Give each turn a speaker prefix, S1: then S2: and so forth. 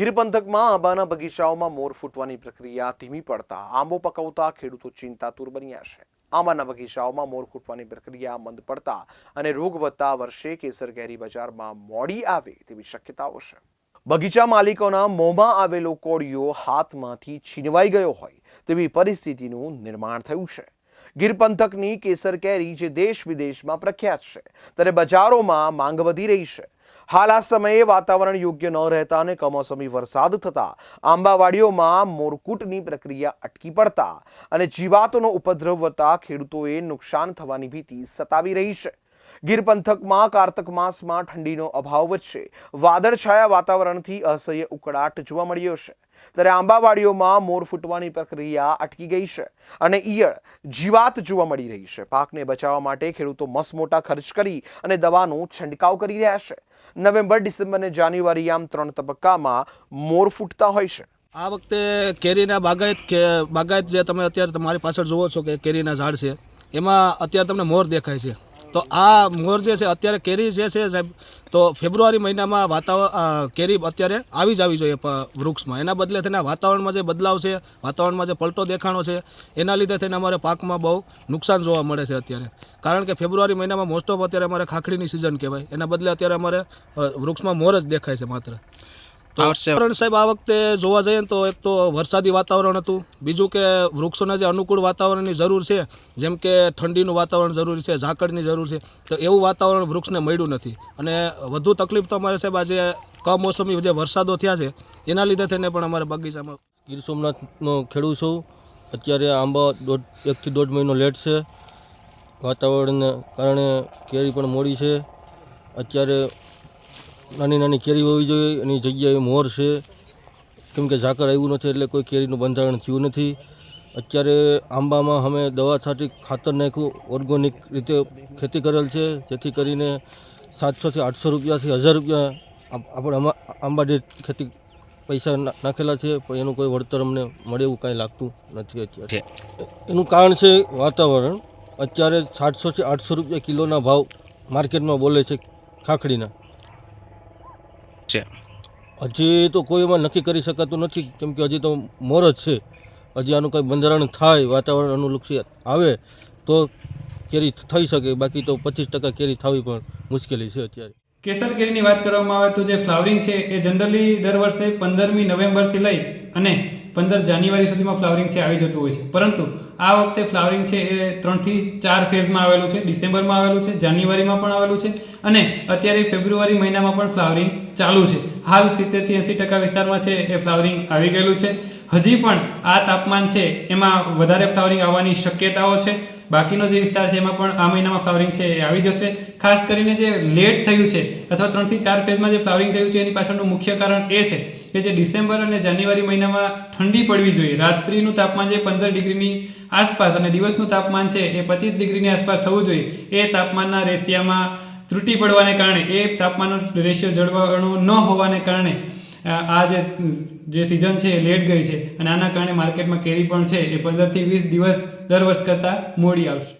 S1: ગીર પંથકમાં આંબાના બગીચાઓમાં મોર ફૂટવાની પ્રક્રિયા ધીમી પડતા આંબો પકવતા ખેડૂતો ચિંતાતુર બન્યા છે. આંબાના બગીચાઓમાં મોર ફૂટવાની પ્રક્રિયા મંદ પડતા અને રોગ વધતા વર્ષે કેસર કેરી બજારમાં મોડી આવે તેવી શક્યતાઓ છે. બગીચા માલિકોના મોંમાં આવેલો કોળિયો હાથમાંથી છીનવાઈ ગયો હોય તેવી પરિસ્થિતિનું નિર્માણ થયું છે. ગીર પંથકની કેસર કેરી જે દેશ વિદેશમાં પ્રખ્યાત છે, ત્યારે બજારોમાં માંગ વધી રહી છે. હાલ આ સમયે વાતાવરણ યોગ્ય ન રહેતા અને કમોસમી વરસાદ થતા આંબાવાડીઓમાં મોરકૂટની પ્રક્રિયા અટકી પડતા અને જીવાતોનો ઉપદ્રવ વધતા ખેડૂતોએ નુકસાન થવાની ભીતિ સતાવી રહી છે. ગીર પંથકમાં કારતક માસમાં ઠંડીનો અભાવ વચ્ચે વાદળછાયા વાતાવરણથી અસહ્ય ઉકળાટ જોવા મળ્યો છે. ત્યારે આંબાવાડીઓમાં મોર ફૂટવાની પ્રક્રિયા અટકી ગઈ છે અને ઈયળ જીવાત જોવા મળી રહી છે. પાકને બચાવવા માટે ખેડૂતો મસમોટા ખર્ચ કરી અને દવાનો છંટકાવ કરી રહ્યા છે. નવેમ્બર, ડિસેમ્બર અને જાન્યુઆરી આમ ત્રણ તબક્કામાં મોર ફૂટતા હોય છે.
S2: આ વખતે કેરીના બાગાયત કે બાગાયત જે તમે અત્યારે તમારી પાછળ જુઓ છો કે કેરીના ઝાડ છે, એમાં અત્યારે તમને મોર દેખાય છે. તો આ મોર જે છે, અત્યારે કેરી જે છે સાહેબ, તો ફેબ્રુઆરી મહિનામાં વાતાવરણ કેરી અત્યારે આવી જ આવી જોઈએ વૃક્ષમાં. એના બદલે થઈને વાતાવરણમાં જે બદલાવ છે, વાતાવરણમાં જે પલટો દેખાણો છે, એના લીધે થઈને અમારે પાકમાં બહુ નુકસાન જોવા મળે છે અત્યારે. કારણ કે ફેબ્રુઆરી મહિનામાં મોસ્ટ ઓફ અત્યારે અમારે ખાખડીની સિઝન કહેવાય. એના બદલે અત્યારે અમારે વૃક્ષમાં મોર જ દેખાય છે માત્ર. વાતાવરણ સાહેબ આ વખતે જોવા જઈએ તો એક તો વરસાદી વાતાવરણ હતું. બીજું કે વૃક્ષોના જે અનુકૂળ વાતાવરણની જરૂર છે જેમ કે ઠંડીનું વાતાવરણ જરૂરી છે ઝાકળની જરૂર છે તો એવું વાતાવરણ વૃક્ષને મળ્યું નથી. અને વધુ તકલીફ તો અમારે સાહેબ આજે કમોસમી જે વરસાદો થયા છે એના લીધે થઈને પણ અમારે બગીચામાં
S3: ગીર સોમનાથનો ખેડૂત છું. અત્યારે આંબા દોઢ એકથી દોઢ મહિનો લેટ છે. વાતાવરણને કારણે કેરી પણ મોડી છે. અત્યારે નાની નાની કેરી હોવી જોઈએ એની જગ્યાએ મોર છે. કેમ કે ઝાકર આવ્યું નથી એટલે કોઈ કેરીનું બંધારણ થયું નથી. અત્યારે આંબામાં અમે દવા છાંટી ખાતર નાખ્યું ઓર્ગોનિક રીતે ખેતી કરેલ છે. જેથી કરીને સાતસોથી આઠસો રૂપિયાથી હજાર રૂપિયા આપણે આંબા દીઠ ખેતી પૈસા નાખેલા છે. પણ એનું કોઈ વળતર અમને મળે એવું કાંઈ લાગતું નથી અત્યારે. એનું કારણ છે વાતાવરણ. અત્યારે સાતસોથી આઠસો રૂપિયા કિલોના ભાવ માર્કેટમાં બોલે છે ખાખડીના.
S4: છે.
S3: હજી તો કોઈ એમાં નક્કી કરી શકાતું નથી કેમ કે હજી તો મોર જ છે. હજી આનું કંઈ બંધારણ થાય વાતાવરણ અનુલક્ષી આવે તો કેરી થઈ શકે બાકી તો પચીસ ટકા કેરી થવી પણ મુશ્કેલી છે અત્યારે.
S5: કેસર કેરીની વાત કરવામાં આવે તો જે ફ્લાવરિંગ છે એ જનરલી દર વર્ષે પંદરમી નવેમ્બરથી લઈ અને પંદર જાન્યુઆરી સુધીમાં ફ્લાવરિંગ છે આવી જતું હોય છે. પરંતુ આ વખતે ફ્લાવરિંગ છે એ ત્રણથી ચાર ફેઝમાં આવેલું છે ડિસેમ્બરમાં આવેલું છે જાન્યુઆરીમાં પણ આવેલું છે અને અત્યારે ફેબ્રુઆરી મહિનામાં પણ ફ્લાવરિંગ ચાલુ છે. હાલ સિત્તેરથી એંસી ટકા વિસ્તારમાં છે એ ફ્લાવરિંગ આવી ગયેલું છે. હજી પણ આ તાપમાન છે એમાં વધારે ફ્લાવરિંગ આવવાની શક્યતાઓ છે. બાકીનો જે વિસ્તાર છે એમાં પણ આ મહિનામાં ફ્લાવરિંગ છે એ આવી જશે. ખાસ કરીને જે લેટ થયું છે અથવા ત્રણથી ચાર ફેઝમાં જે ફ્લાવરિંગ થયું છે એની પાછળનું મુખ્ય કારણ એ છે કે જે ડિસેમ્બર અને જાન્યુઆરી મહિનામાં ઠંડી પડવી જોઈએ. રાત્રિનું તાપમાન જે પંદર ડિગ્રીની આસપાસ અને દિવસનું તાપમાન છે એ પચીસ ડિગ્રીની આસપાસ થવું જોઈએ. એ તાપમાનના રેશિયામાં ત્રુટિ પડવાને કારણે, એ તાપમાનનો રેશિયો જળવાણું ન હોવાને કારણે આ જે જે સિઝન છે એ લેટ ગઈ છે અને આના કારણે માર્કેટમાં કેરી પણ છે, એ પંદરથી વીસ દિવસ, દર વર્ષ કરતાં મોડી આવશે.